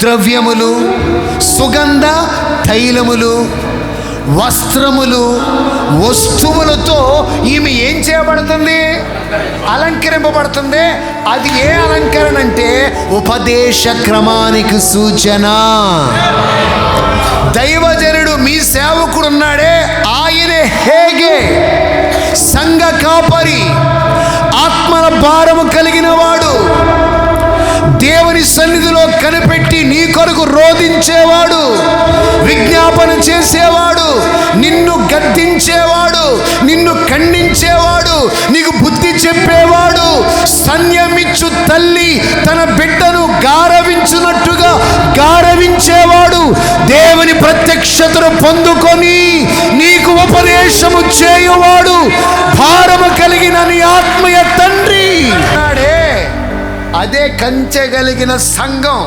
ద్రవ్యములు సుగంధ తైలములు వస్త్రములు వస్తువులతో ఈమె ఏం చేయబడుతుంది? అలంకరింపబడుతుంది. అది ఏ అలంకరణ అంటే ఉపదేశ క్రమానికి సూచన. దైవజనుడు మీ సేవకుడు ఉన్నాడే ఆయనే హేగే. సంఘ కాపరి ఆత్మల భారము కలిగిన కనిపెట్టి నీ కొరకు రోధించేవాడు విజ్ఞాపన చేసేవాడు నిన్ను గద్దించేవాడు నిన్ను ఖండించేవాడు నీకు బుద్ధి చెప్పేవాడు సన్యమిచ్చు తల్లి తన బిడ్డను గారవించున్నట్టుగా గారవించేవాడు దేవుని ప్రత్యక్షతను పొందుకొని నీకు ఉపదేశము చేయువాడు భారము కలిగిన నీ ఆత్మీయ అదే కంచె కలిగిన సంఘం.